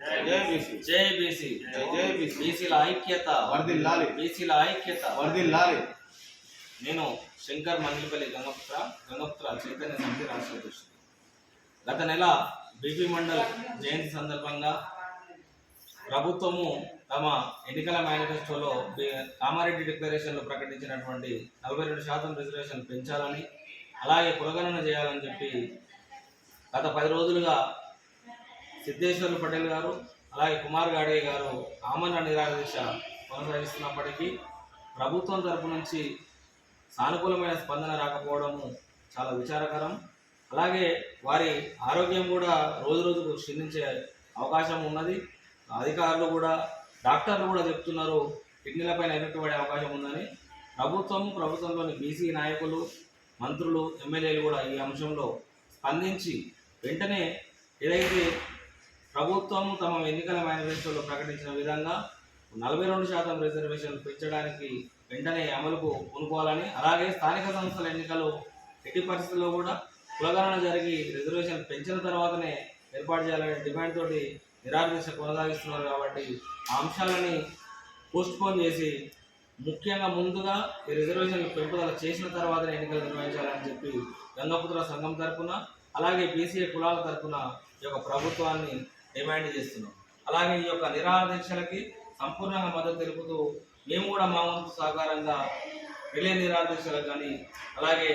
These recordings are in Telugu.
జై బీసీ బీసీల ఐక్యత. వర్ధిల్లాలి బీసీల ఐక్యత. వర్ధిల్లాలి నేను శంకర్ మంగిలిపల్లి గంగపుత్ర గంగపుత్ర చైతన్య సమితి రాష్ట్ర అధ్యక్షుడు. గత నెల బీపీ మండల్ జయంతి సందర్భంగా ప్రభుత్వము తమ ఎన్నికల మేనిఫెస్టోలో కామారెడ్డి డిక్లరేషన్లో ప్రకటించినటువంటి నలభై రెండు శాతం రిజర్వేషన్ పెంచాలని అలాగే పురగణన చేయాలని చెప్పి గత పది రోజులుగా సిద్ధేశ్వర్ పటేల్ గారు అలాగే కుమార్ గాడే గారు ఆమరణ నిరాదేశ కొనసాగిస్తున్నప్పటికీ ప్రభుత్వం తరపు నుంచి సానుకూలమైన స్పందన రాకపోవడము చాలా విచారకరం. అలాగే వారి ఆరోగ్యం కూడా రోజు రోజుకు క్షీణించే అవకాశం ఉన్నది. అధికారులు కూడా డాక్టర్లు కూడా చెప్తున్నారు కిడ్నీలపైన ఎఫెక్ట్ పడే అవకాశం ఉందని. ప్రభుత్వం ప్రభుత్వంలోని బీసీ నాయకులు మంత్రులు ఎమ్మెల్యేలు కూడా ఈ అంశంలో స్పందించి వెంటనే ఏదైతే ప్రభుత్వం తమ ఎన్నికల మేనిఫెస్టోలో ప్రకటించిన విధంగా నలభై రెండు శాతం రిజర్వేషన్లు పెంచడానికి వెంటనే అమలుకు కొనుక్కోవాలని అలాగే స్థానిక సంస్థల ఎన్నికలు ఎట్టి పరిస్థితుల్లో కూడా కులగణన జరిగి రిజర్వేషన్ పెంచిన తర్వాతనే ఏర్పాటు చేయాలనే డిమాండ్ తోటి నిరాదీక్ష కొనసాగిస్తున్నారు కాబట్టి ఆ అంశాలని పోస్ట్పోన్ చేసి ముఖ్యంగా ముందుగా ఈ రిజర్వేషన్లు పెంపుదల చేసిన తర్వాతనే ఎన్నికలు నిర్వహించాలని చెప్పి గంగపుత్ర సంఘం తరఫున అలాగే బీసీఏ కులాల తరఫున ఈ యొక్క ప్రభుత్వాన్ని డిమాండ్ చేస్తున్నాం. అలాగే ఈ యొక్క నిరాదీక్షలకి సంపూర్ణంగా మద్దతు తెలుపుతూ మేము కూడా మా వంతు సహకారంగా రిలే నిరాదీక్షలకు కానీ అలాగే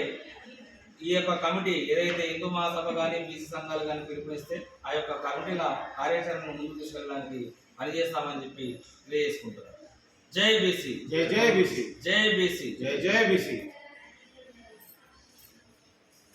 ఈ యొక్క కమిటీ ఏదైతే హిందూ మహాసభ కానీ బీసీ సంఘాలు కానీ పిలుపునిస్తే ఆ యొక్క కమిటీల కార్యాచరణను ముందుకు తీసుకెళ్ళడానికి పనిచేస్తామని చెప్పి తెలియజేసుకుంటున్నాను జై బీసీ. జై జై బీసీ. జై బీసీ. జై జై బీసీ.